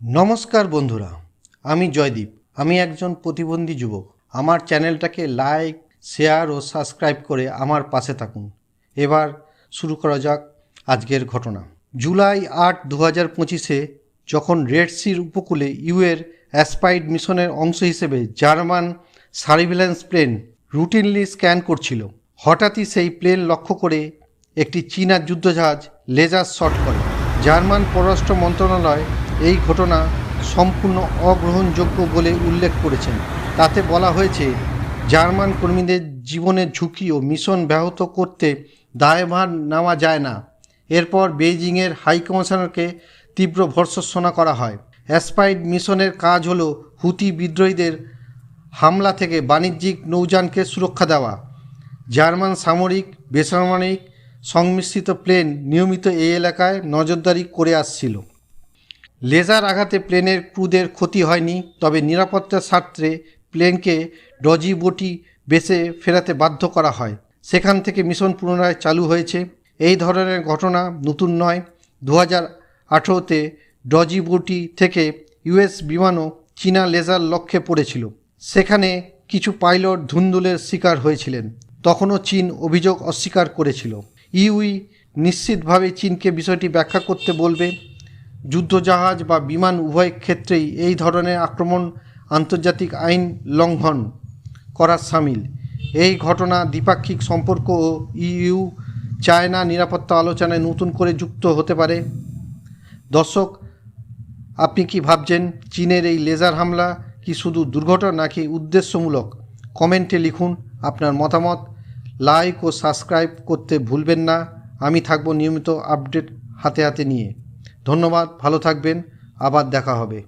নমস্কার বন্ধুরা, আমি জয়দীপ। আমি একজন প্রতিবন্ধী যুবক। আমার চ্যানেলটাকে লাইক, শেয়ার ও সাবস্ক্রাইব করে আমার পাশে থাকুন। এবার শুরু করা যাক আজকের ঘটনা। জুলাই আট দু হাজার পঁচিশে যখন রেড সির উপকূলে ইউএর অ্যাসপাইড মিশনের অংশ হিসেবে German surveillance plane routinely scan করছিল, হঠাৎই সেই প্লেন লক্ষ্য করে একটি চীনা যুদ্ধজাহাজ লেজার শট করে। জার্মান পররাষ্ট্র মন্ত্রণালয় এই ঘটনা সম্পূর্ণ অগ্রহণযোগ্য বলে উল্লেখ করেছেন। তাতে বলা হয়েছে, জার্মান কর্মীদের জীবনের ঝুঁকি ও মিশন ব্যাহত করতে দায়ভার নেওয়া যায় না। এরপর বেইজিংয়ের হাই কমিশনারকে তীব্র ভর্ৎসনা করা হয়। অ্যাসপাইড মিশনের কাজ হলো হুতি বিদ্রোহীদের হামলা থেকে বাণিজ্যিক নৌযানকে সুরক্ষা দেওয়া। জার্মান সামরিক, বেসামরিক সংমিশ্রিত প্লেন নিয়মিত এই এলাকায় নজরদারি করে আসছিল। লেজার আঘাতে প্লেনের ক্রুদের ক্ষতি হয়নি, তবে নিরাপত্তার স্বার্থে প্লেনকে ডজি বটি বেসে ফেরাতে বাধ্য করা হয়। সেখান থেকে মিশন পুনরায় চালু হয়েছে। এই ধরনের ঘটনা নতুন নয়। দু হাজার আঠেরোতে ডজি বটি থেকে ইউএস বিমানও চীনা লেজার লক্ষ্যে পড়েছিল। সেখানে কিছু পাইলট ধুন্দুলের শিকার হয়েছিলেন। তখনও চীন অভিযোগ অস্বীকার করেছিল। ইউই নিশ্চিতভাবে চীনকে বিষয়টি ব্যাখ্যা করতে বলবে। যুদ্ধজাহাজ বা বিমান উভয় ক্ষেত্রেই এই ধরনের আক্রমণ আন্তর্জাতিক আইন লঙ্ঘন করার সামিল। এই ঘটনা দ্বিপাক্ষিক সম্পর্ক ও ইইউ চায়না নিরাপত্তা আলোচনায় নতুন করে যুক্ত হতে পারে। দর্শক, আপনি কি ভাবছেন, চীনের এই লেজার হামলা কি শুধু দুর্ঘটনা নাকি উদ্দেশ্যমূলক? কমেন্টে লিখুন আপনার মতামত। লাইক ও সাবস্ক্রাইব করতে ভুলবেন না। আমি থাকব নিয়মিত আপডেট হাতে হাতে নিয়ে। ধন্যবাদ ভালো থাকবেন আবার দেখা হবে।